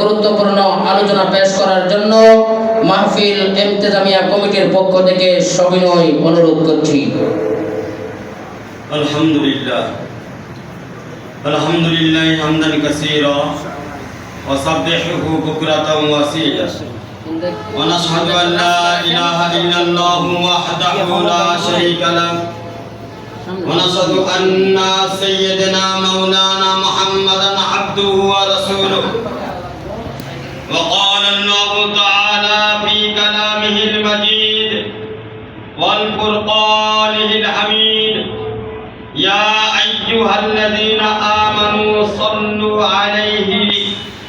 গুরুত্বপূর্ণ আলোচনা পেশ করার জন্য মাহফিল ইমতেজামিয়া কমিটির পক্ষ থেকে সবিনয় অনুরোধ করছি। আলহামদুলিল্লাহ। আলহামদুলিল্লাহ وسبحه بكرة وأصيلا ونشهد أن لا إله إلا الله وحده لا شريك له. ونشهد أن سيدنا مولانا محمدا عبده ورسوله. وقال الله تعالى في كلامه المجيد والفرقانه الحميد. يا أيها الذين آمنوا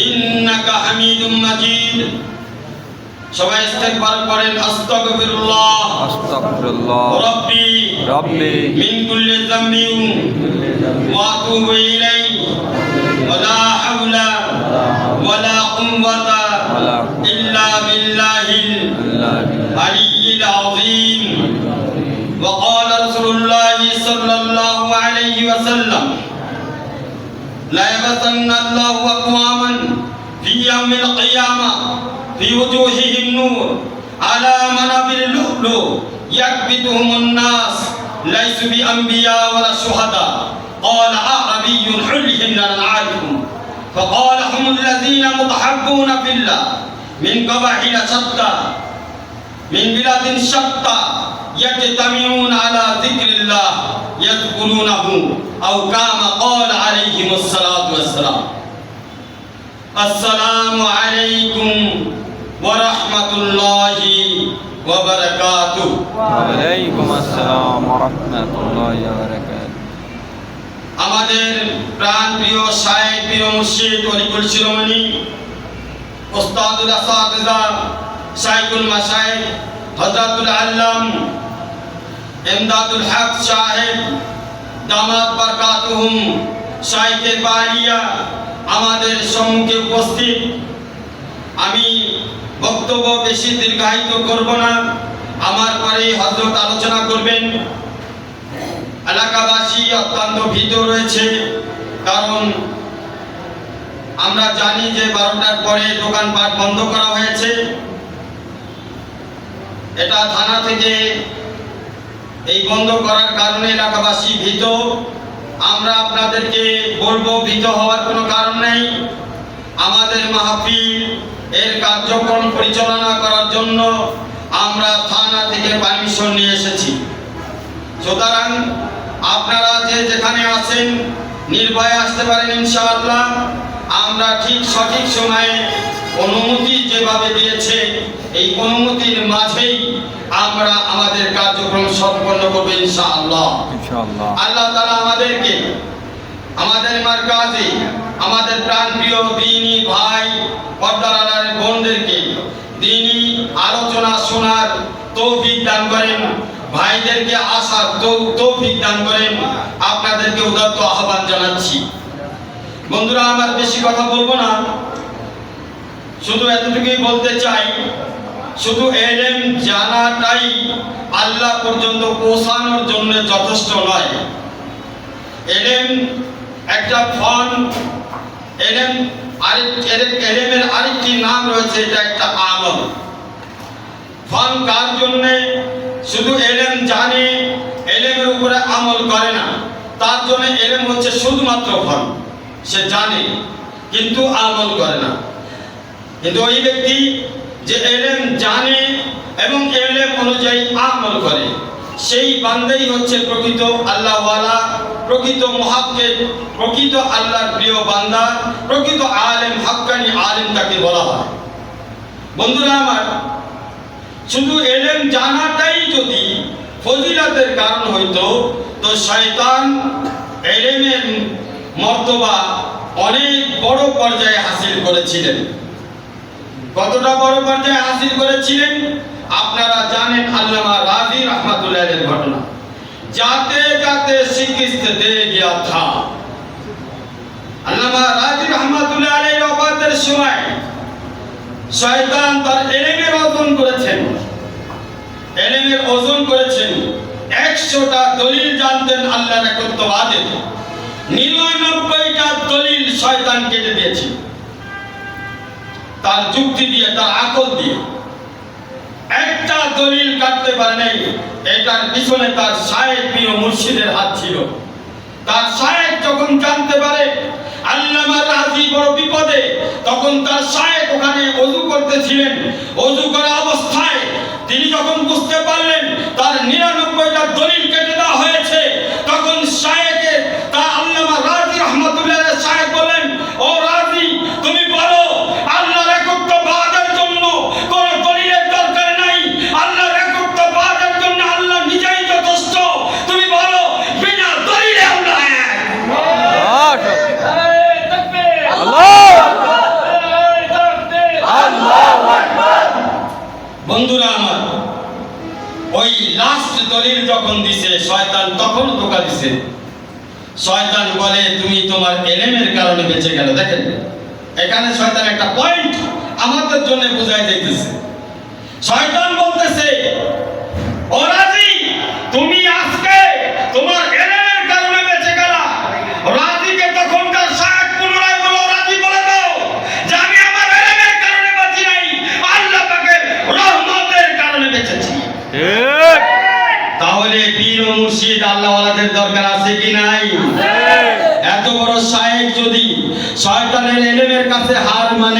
إنك حميد مجيد সবাই ইস্তেগফার করেন আস্তাগফিরুল্লাহ আস্তাগফিরুল্লাহ রব্বি রব্বি মিন কুল্লি যামবিন ওয়া আতুবু ইলাইহি ওয়ালা হাওলা ওয়ালা কুওয়াতা ওয়ালা ইল্লা বিল্লাহিল ইল্লা আলিয়্যিল আযীম وقال رسول الله صلى الله عليه وسلم لا يبثن الله أقواما في يوم القيامة في وجوههم نور على منابر اللؤلؤ يكبتهم الناس ليسوا بأنبياء ولا شهداء. قال أعربي حلهم لنا نعرفهم فقال هم الذين متحبون في الله. من قبائل شتى من بلاد شتى يجتمعون على ذكر الله يذكرونه. আও কামা ক্বাল আলাইহিমুস সালাতু ওয়াসসালাম আসসালামু আলাইকুম ওয়া রাহমাতুল্লাহি ওয়া বারাকাতুহু। ওয়া আলাইকুম আসসালাম ওয়া রাহমাতুল্লাহি ওয়া আমাদের প্রাণ প্রিয় সাহেব প্রিয় মুর্শিদ অলিকুল শিরোমণি ওস্তাদুল আসাদজা শাইখুল মাশায়েখ হযরতুল আল্লাম এমদাদুল হক সাহেব দামাত বরকাতুহুম শাইখে বালিয়া আমাদের সম্মুখে উপস্থিত। আমি বক্তব্য বেশি দীর্ঘায়িত করব না, আমার পরে হজরত আলোচনা করবেন। এলাকাবাসী অত্যন্ত ভীত রয়েছে, কারণ আমরা জানি যে বারোটার পরে দোকানপাট বন্ধ করা হয়েছে। এটা থানা থেকে এই বন্ধ করার কারণে এলাকাবাসী ভীত। আমরা আপনাদেরকে বলব, ভীত হওয়ার কোনো কারণ নেই। আমাদের মাহফিল, এর কার্যক্রম পরিচালনা করার জন্য আমরা থানা থেকে পারমিশন নিয়ে এসেছি। সুতরাং আপনারা যে যেখানে আছেন, নির্ভয়ে আসতে পারেন ইনশাআল্লাহ। আমরা ঠিক সঠিক সময়ে অনুমতি যেভাবে দিয়েছে এই অনুমতির মাঝেই আমরা আমাদের কার্যক্রম সম্পন্ন করব ইনশাআল্লাহ। ইনশাআল্লাহ। আল্লাহ তালা আমাদেরকে আমাদের মার্কাজে আমাদের প্রাণপ্রিয় দিনী ভাই পর্দার বোনদেরকে দিনী আলোচনা শোনার তৌফিক দান করেন ভাইদেরকে আসার তৌফিক দান করেন। আপনাদেরকে উদাত্ত আহ্বান জানাচ্ছি। বন্ধুরা আমার বেশি কথা বলব না। শুধু এতটুকুই বলতে চাই, শুধু এলেম জানাটাই আল্লাহ পর্যন্ত পৌঁছানোর জন্য যথেষ্ট নয়। এলেম একটা ফন এলেম আরেক, এলেম- এলেমের আরেকটি নাম রয়েছে, এটা একটা আমল। ফন কার জন্য? শুধু এলেম জানে, এলেমের উপরে আমল করে না। তার জন্য এলেম হচ্ছে শুধুমাত্র ফন সে জানে, কিন্তু আমল করে না। কিন্তু ওই ব্যক্তি যে এলেম জানে এবং এলেম অনুযায়ী আমল করে, সেই বান্দাই হচ্ছে প্রকৃত আল্লাহওয়ালা, প্রকৃত মহাক্কে প্রকৃত আল্লাহর প্রিয় বান্দা, প্রকৃত আলেম হাক্কানি আলেম তাকে বলা হয়। বন্ধুরা আমার, শুধু এলেম জানাটাই যদি ফজিলাতের কারণ হইতো, তো শয়তান এলেমের মর্তবা অনেক বড় পর্যায়ে হাসিল করেছিলেন। কতটা বড় পর্যায়ে হাসিল করেছিলেন আপনারা জানেন আল্লামা রাজি রহমাতুল্লাহের ঘটনা जाते जाते शिकिस्त दे गया था আল্লামা রাজি রহমাতুল্লাহ আলাইহির ওফাতের সময় শয়তান তার এলেমের ওজন করেছেন এলেমের ওজন করেছেন একশোটা দলিল জানতেন আল্লাহর একত্ববাদে নিরানব্বইটা দলিল শয়তান কেটে দিয়েছে তার যুক্তি দিয়ে, তার আকল দিয়ে। একটা দলিল কাটতে পারে এটার পিছনে তার সাহেব প্রিয় মুর্শিদের হাত ছিল। তার সাহেব যখন জানতে পারে, আল্লামা রাজি বড় বিপদে, তখন তার সাহেব ওখানে অজু করতেছিলেন। অজু করা অবস্থায় তিনি যখন বুঝতে পারলেন, তার নিরানব্বইটা দলিল কেটে দেওয়া হয়েছে তখন সাহেবকে তার আল্লামা রাজি রহমতুল্লাহ সাহেব বলেন ও রাজি তুমি বলো আল্লাহর একত্ববাদের জন্য কোন দলিলের দরকার নাই আল্লাহর একত্ববাদের জন্য আল্লাহ নিজেই যথেষ্ট তুমি বলো বিনা দলিলে আমরা এক বন্ধুরা আমার ওই লাস্ট দলিল যখন দিছে, শয়তান তখন ধোকা দিছে। শয়তান বলে, তুমি তোমার এলেমের কারণে বেঁচে গেল। দেখেন, এখানে শয়তান একটা পয়েন্ট আমাদের জন্য বোঝাই যাইতেছে। শয়তান বলতেছে ও রাজি তুমি আজকে তোমার এলেমের কারণে বেঁচে গেলা রাজিকে তখন তার সাহেব পুনরায় বলো রাজি বলে দাও যে আমি আমার এলেমের কারণে বাঁচি নাই আল্লাহ পাকের রহমতের কারণে বেঁচেছি ঠিক তাহলে পীর ও মুর্শিদ আল্লাহওয়ালাদের দরকার আছে কি নাই? এত বড় সাহেব যদি শয়তানের এলেমের কাছে হার মানে